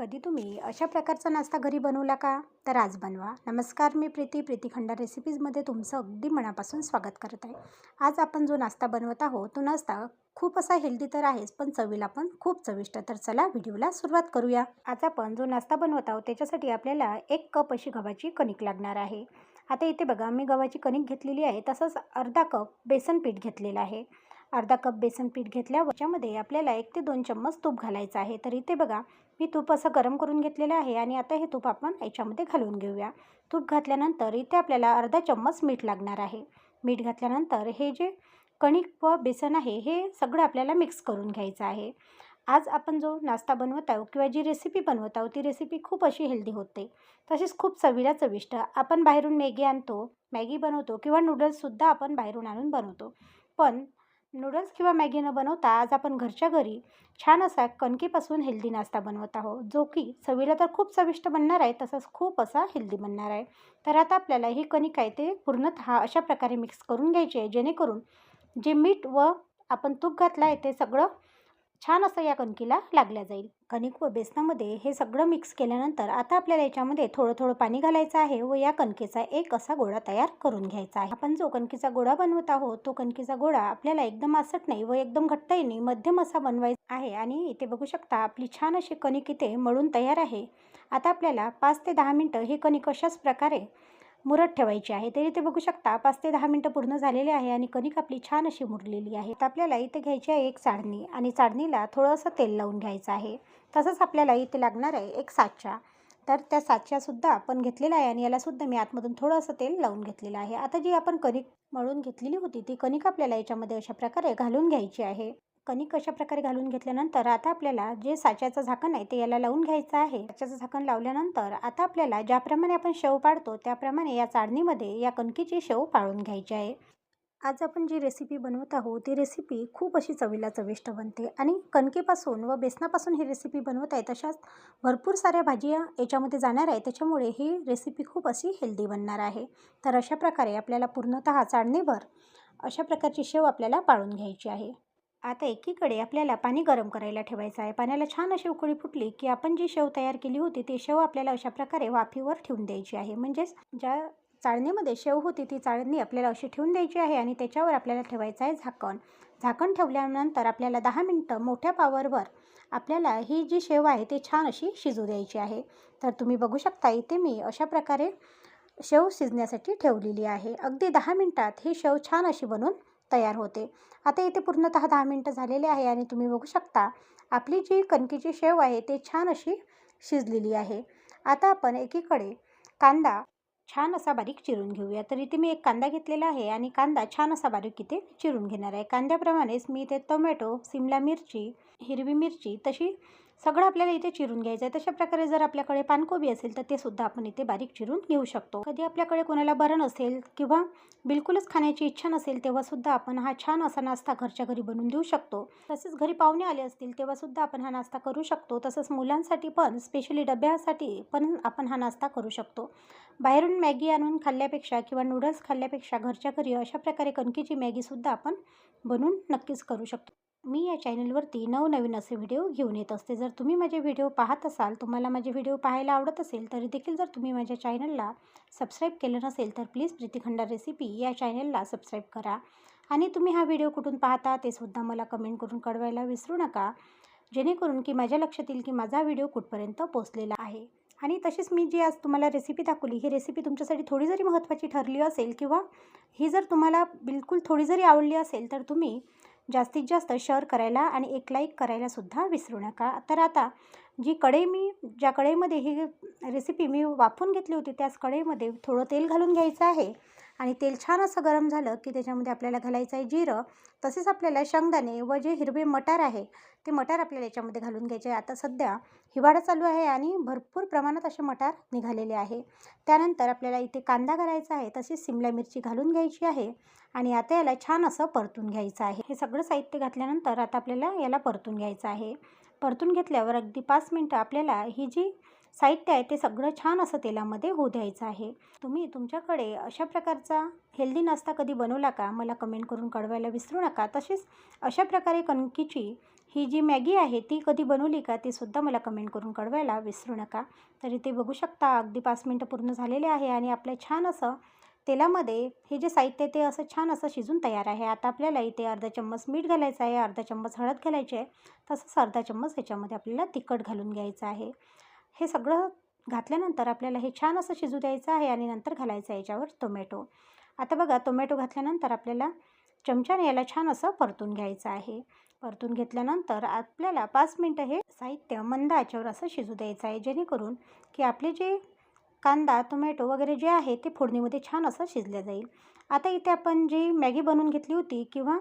कधी तुम्ही अशा प्रकारचा नाश्ता घरी बनवला का? तर आज बनवा. नमस्कार मी प्रीती. प्रीती खंडा रेसिपीजमध्ये तुमचं अगदी मनापासून स्वागत करत आहे. आज आपण जो नाश्ता बनवत आहोत तो नाश्ता खूप असा हेल्दी तर आहेच पण चवीला पण खूप चविष्ट. तर चला व्हिडिओला सुरुवात करूया. आज आपण जो नाश्ता बनवत आहोत त्याच्यासाठी आपल्याला एक कप अशी गव्हाची कणिक लागणार आहे. आता इथे बघा मी गव्हाची कणिक घेतलेली आहे तसंच अर्धा कप बेसन पीठ घेतलेलं आहे. अर्धा कप बेसन पीठ घेतल्यावर त्याच्यामध्ये आपल्याला एक ते दोन चम्मच तूप घालायचं आहे. तर इथे बघा मी तूप असं गरम करून घेतलेलं आहे आणि आता हे तूप आपण याच्यामध्ये घालून घेऊया. तूप घातल्यानंतर इथे आपल्याला अर्धा चम्मच मीठ लागणार आहे. मीठ घातल्यानंतर हे जे कणिक व बेसन आहे हे सगळं आपल्याला मिक्स करून घ्यायचं आहे. आज आपण जो नाश्ता बनवत आहोत किंवा जी रेसिपी बनवत आहोत ती रेसिपी खूप अशी हेल्दी होते. तसेच खूप चवीला चविष्ट. आपण बाहेरून मॅगी आणतो मॅगी बनवतो किंवा नूडल्ससुद्धा आपण बाहेरून आणून बनवतो. पण नूडल्स किंवा मॅगी न बनवता आज आपण घरच्या घरी छान असा कणकीपासून हेल्दी नाश्ता बनवत आहोत जो की चवीला तर खूप चविष्ट बनणार आहे तसंच खूप असा हेल्दी बनणार आहे. तर आता आपल्याला ही कणिक आहे ते पूर्णतः अशा प्रकारे मिक्स करून घ्यायची आहे जेणेकरून जे मीठ व आपण तूप घातलं आहे ते सगळं छान असं या कणकीला लागल्या जाईल. कणिक व बेसनामध्ये हे सगळं मिक्स केल्यानंतर आता आपल्याला याच्यामध्ये थोडं थोडं पाणी घालायचं आहे व या कणकेचा एक असा गोळा तयार करून घ्यायचा आहे. आपण जो कणकीचा गोळा बनवत आहोत तो कणकीचा गोळा आपल्याला एकदम आसट नाही व एकदम घट्ट नाही मध्यम असा बनवायचा आहे आणि इथे बघू शकता आपली छान अशी कणिक इथे मळून तयार आहे. आता आपल्याला पाच ते दहा मिनटं हे कणिक अशाच प्रकारे मुरत ठेवायची आहे. तरी ते बघू शकता पाच ते दहा मिनटं पूर्ण झालेले आहे आणि कणिक आपली छान अशी मुरलेली आहे. तर आपल्याला इथे घ्यायची आहे एक चाळणी आणि चाळणीला थोडंसं तेल लावून घ्यायचं आहे. तसंच आपल्याला इथे लागणार आहे एक साचा. तर त्या साच्यासुद्धा आपण घेतलेला आहे आणि यालासुद्धा मी आतमधून थोडंसं तेल लावून घेतलेलं आहे. आता जी आपण कणिक मळून घेतलेली होती ती कणिक आपल्याला याच्यामध्ये अशा प्रकारे घालून घ्यायची आहे. कणिक कशाप्रकारे घालून घेतल्यानंतर आता आपल्याला जे साच्याचं झाकण आहे ते याला लावून घ्यायचं आहे. साच्याचं झाकण लावल्यानंतर आता आपल्याला ज्याप्रमाणे आपण शेव पाडतो त्याप्रमाणे या चाळणीमध्ये या कणकीची शेव पाळून घ्यायची आहे. आज आपण जी रेसिपी बनवत आहोत ती रेसिपी खूप अशी चवीला चविष्ट बनते आणि कणकेपासून व बेसनापासून ही रेसिपी बनवत आहे तशाच भरपूर साऱ्या भाज्या याच्यामध्ये जाणार आहे. त्याच्यामुळे ही रेसिपी खूप अशी हेल्दी बनणार आहे. तर अशा प्रकारे आपल्याला पूर्णतः चाळणीवर अशा प्रकारची शेव आपल्याला पाळून घ्यायची आहे. आता एकीकडे आपल्याला पाणी गरम करायला ठेवायचं आहे. पाण्याला छान अशी उकळी फुटली की आपण जी शेव तयार केली होती ती शेव आपल्याला अशा प्रकारे वाफीवर ठेवून द्यायची आहे. म्हणजेच ज्या चाळणीमध्ये शेव होती ती चाळणी आपल्याला अशी ठेवून द्यायची आहे आणि त्याच्यावर आपल्याला ठेवायचं आहे झाकण. झाकण ठेवल्यानंतर आपल्याला दहा मिनटं मोठ्या पावरवर आपल्याला ही जी शेव आहे ती छान अशी शिजू द्यायची आहे. तर तुम्ही बघू शकता इथे मी अशा प्रकारे शेव शिजण्यासाठी ठेवलेली आहे. अगदी दहा मिनटात ही शेव छान अशी बनून तयार होते. आता इथे पूर्णतः दहा मिनटं झालेले आहे आणि तुम्ही बघू शकता आपली जी कणकीची शेव आहे ते छान अशी शिजलेली आहे. आता आपण एकीकडे कांदा छान असा बारीक चिरून घेऊया. तर इथे मी एक कांदा घेतलेला आहे आणि कांदा छान असा बारीक इथे चिरून घेणार आहे. कांद्याप्रमाणेच मी इथे टोमॅटो सिमला मिरची हिरवी मिरची तशी सगळं आपल्याला इथे चिरून घ्यायचं आहे तशा प्रकारे जर आपल्याकडे पानकोबी असेल तर ते सुद्धा आपण इथे बारीक चिरून घेऊ शकतो. कधी आपल्याकडे कोणाला बरं असेल किंवा बिलकुलच खाण्याची इच्छा नसेल तेव्हासुद्धा आपण हा छान असा नाश्ता घरच्या घरी बनवून देऊ शकतो. तसेच घरी पाहुणे आले असतील तेव्हासुद्धा आपण हा नाश्ता करू शकतो. तसंच मुलांसाठी पण स्पेशली डब्यासाठी पण आपण हा नाश्ता करू शकतो. बाहेरून मॅगी आणून खाल्ल्यापेक्षा किंवा नूडल्स खाल्ल्यापेक्षा घरच्या घरी अशा प्रकारे कणकीची मॅगीसुद्धा आपण बनवून नक्कीच करू शकतो. मी या चॅनलवरती नवनवीन असे व्हिडिओ घेऊन येत असते. जर तुम्ही माझे व्हिडिओ पाहत असाल तुम्हाला माझे व्हिडिओ पाहायला आवडत असेल तरी देखील जर तुम्ही माझ्या चॅनलला सबस्क्राईब केलं नसेल तर प्लीज प्रीतिखंडा रेसिपी या चॅनलला सबस्क्राईब करा. आणि तुम्ही हा व्हिडिओ कुठून पाहता ते सुद्धा मला कमेंट करून कळवायला विसरू नका जेणेकरून की माझ्या लक्षात येईल की माझा व्हिडिओ कुठपर्यंत पोचलेला आहे. आणि तशीच मी जी आज तुम्हाला रेसिपी दाखवली ही रेसिपी तुमच्यासाठी थोडी जरी महत्त्वाची ठरली असेल किंवा ही जर तुम्हाला बिलकुल थोडी जरी आवडली असेल तर तुम्ही जास्तीत जास्त शेअर करायला आणि एक लाईक करायलासुद्धा विसरू नका. तर आता जी कढई मी ज्या कढईमध्ये ही रेसिपी मी वाफून घेतली होती त्याच कढईमध्ये थोडं तेल घालून घ्यायचं आहे. आणि तेल छान असं गरम झालं की त्याच्यामध्ये आपल्याला घालायचं आहे जिरं. तसेच आपल्याला शेंगदाणे व जे हिरवे मटार आहे ते मटार आपल्याला याच्यामध्ये घालून घ्यायचे आहे. आता सध्या हिवाळा चालू आहे आणि भरपूर प्रमाणात असे मटार निघालेले आहे. त्यानंतर आपल्याला इथे कांदा घालायचा आहे तसेच सिमला मिरची घालून घ्यायची आहे आणि आता याला छान असं परतून घ्यायचं आहे. हे सगळं साहित्य घातल्यानंतर आता आपल्याला याला परतून घ्यायचं आहे. परतून घेतल्यावर अगदी पाच मिनटं आपल्याला ही जी साहित्य आहे ते सगळं छान असं तेलामध्ये होऊ द्यायचं आहे. तुम्ही तुमच्याकडे अशा प्रकारचा हेल्दी नाश्ता कधी बनवला का? मला कमेंट करून कळवायला विसरू नका. तसेच अशा प्रकारे कणकीची ही जी मॅगी आहे ती कधी बनवली का? ती सुद्धा मला कमेंट करून कळवायला विसरू नका. तर इथे बघू शकता अगदी पाच मिनटं पूर्ण झालेले आहे आणि आपलं छान असं तेलामध्ये हे जे साहित्य आहे ते असं छान असं शिजून तयार आहे. आता आपल्याला इथे अर्धा चम्मच मीठ घालायचं आहे अर्धा चम्मच हळद घालायची आहे. तसंच अर्धा चम्मच याच्यामध्ये आपल्याला तिखट घालून घ्यायचं आहे. हे सगळं घातल्यानंतर आपल्याला हे छान असं शिजू द्यायचं आहे आणि नंतर घालायचं आहे याच्यावर टोमॅटो. आता बघा टोमॅटो घातल्यानंतर आपल्याला चमच्याने याला छान असं परतून घ्यायचं आहे. परतून घेतल्यानंतर आपल्याला पाच मिनटं हे साहित्य मंद आचेवर असं शिजू द्यायचं आहे जेणेकरून की आपले जे कांदा टोमॅटो वगैरे जे आहे ते फोडणीमध्ये छान असं शिजलं जाईल. आता इथे आपण जी मॅगी बनवून घेतली होती किंवा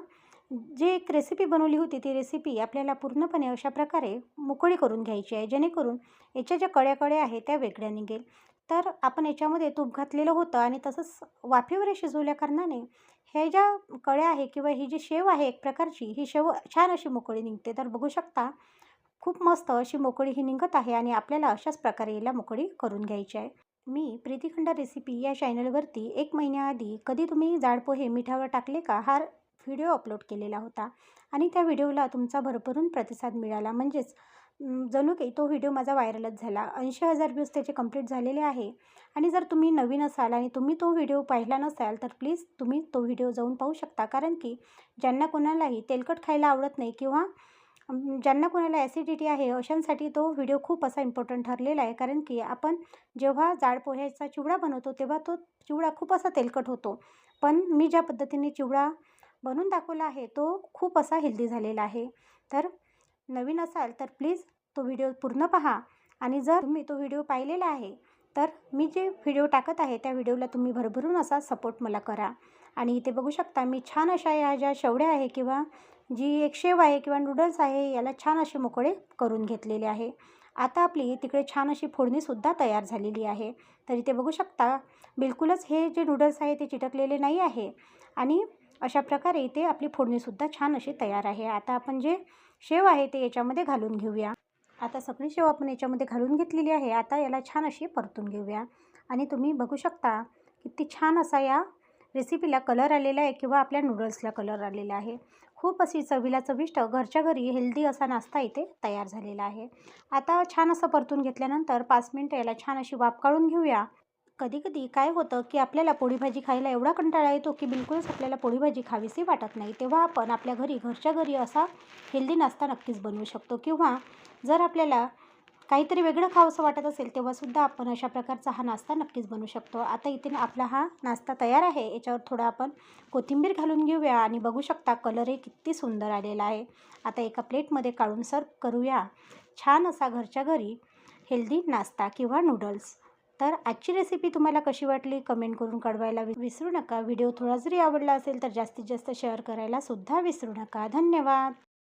जी एक रेसिपी बनवली होती ती रेसिपी आपल्याला पूर्णपणे अशा प्रकारे मोकळी करून घ्यायची आहे जेणेकरून याच्या ज्या कड्या कड्या आहेत त्या वेगळ्या निघेल. तर आपण याच्यामध्ये तूप घातलेलं होतं आणि तसंच वाफेवर शिजवल्या कारणाने हे ज्या कळ्या आहे किंवा ही जी शेव आहे एक प्रकारची ही शेव छान अशी मोकळी निघते. तर बघू शकता खूप मस्त अशी मोकळी ही निघत आहे आणि आपल्याला अशाच प्रकारे याला मोकळी करून घ्यायची आहे. मी प्रीतिखंड रेसिपी या चॅनलवरती एक महिन्याआधी कधी तुम्ही जाड पोहे मिठावर टाकले का हा व्हिडिओ अपलोड केलेला होता आणि त्या व्हिडिओला तुमचा भरभरून प्रतिसाद मिळाला. म्हणजेच जणू काही तो व्हिडिओ माझा व्हायरलच झाला. ऐंशी हजार व्ह्यूज त्याचे कंप्लीट झालेले आहे. आणि जर तुम्ही नवीन असाल आणि तुम्ही तो व्हिडिओ पाहिला नसाल तर प्लीज तुम्ही तो व्हिडिओ जाऊन पाहू शकता. कारण की ज्यांना कोणालाही तेलकट खायला आवडत नाही किंवा ज्यांना कोणाला ॲसिडिटी आहे अशांसाठी तो व्हिडिओ खूप असा इम्पॉर्टंट ठरलेला आहे. कारण की आपण जेव्हा जाड पोह्याचा चिवडा बनवतो तेव्हा तो चिवडा खूप असा तेलकट होतो. पण मी ज्या पद्धतीने चिवडा बनवून दाखवला आहे. तो खूप असा हेल्दी झालेला आहे. तर नवीन असाल तर प्लीज तो व्हिडिओ पूर्ण पहा. आणि जर तुम्ही तो व्हिडिओ पाहिलेला आहे तर मी जे व्हिडिओ टाकत आहे त्या व्हिडिओला तुम्ही भरभरून असा सपोर्ट मला करा. आणि इथे बघू शकता मी छान अशा या ज्या शेवड्या आहे किंवा जी एक शेव आहे किंवा नूडल्स आहे याला छान असे मोकळे करून घेतलेले आहे. आता आपली तिकडे छान अशी फोडणीसुद्धा तयार झालेली आहे. तर इथे बघू शकता बिलकुलच हे जे नूडल्स आहे ते चिटकलेले नाही आहे. आणि अशा प्रकारे इथे आपली फोडणीसुद्धा छान अशी तयार आहे. आता आपण जे शेव आहे ते याच्यामध्ये घालून घेऊया. आता सगळी शेव आपण याच्यामध्ये घालून घेतलेली आहे. आता याला छान अशी परतून घेऊया. आणि तुम्ही बघू शकता किती छान असा या रेसिपीला कलर आलेला आहे किंवा आपल्या नूडल्सला कलर आलेला आहे. खूप अशी चवीला चविष्ट घरच्या घरी हेल्दी असा नाश्ता इथे तयार झालेला आहे. आता छान असं परतून घेतल्यानंतर पाच मिनटं याला छान अशी वाफ काढून घेऊया. कधी कधी काय होतं की आपल्याला पोळीभाजी खायला एवढा कंटाळा येतो की बिलकुलच आपल्याला पोळीभाजी खावीशी वाटत नाही. तेव्हा आपण आपल्या घरी घरच्या घरी असा हेल्दी नाश्ता नक्कीच बनवू शकतो. किंवा जर आपल्याला काहीतरी वेगळं खावंसं वाटत असेल तेव्हासुद्धा आपण अशा प्रकारचा हा नाश्ता नक्कीच बनवू शकतो. आता इथे आपला हा नाश्ता तयार आहे. याच्यावर थोडं आपण कोथिंबीर घालून घेऊया आणि बघू शकता कलरही किती सुंदर आलेला आहे. आता एका प्लेटमध्ये काढून सर्व करूया. छान असा घरच्या घरी हेल्दी नाश्ता किंवा नूडल्स तर आजची रेसिपी तुम्हाला कशी वाटली? कमेंट करून कळवायला विसरू नका. व्हिडिओ थोडा जरी आवडला असेल तर जास्तीत जास्त शेअर करायला सुद्धा विसरू नका. धन्यवाद.